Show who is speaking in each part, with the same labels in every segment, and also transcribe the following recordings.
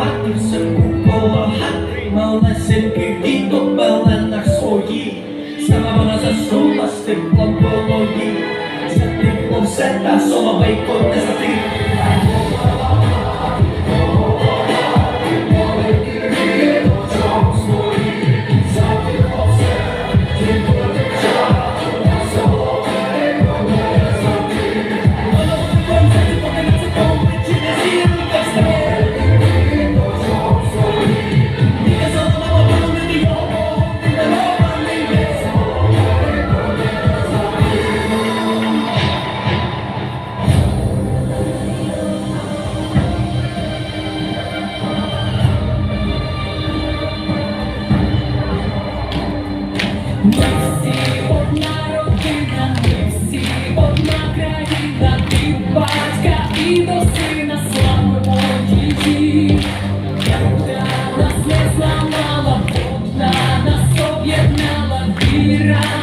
Speaker 1: матусеньку коло хати, малесеньких діток в пеленах своїх, сама вона заснула з тим коло їх, затихло все та соловейко не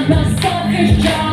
Speaker 2: нас захищала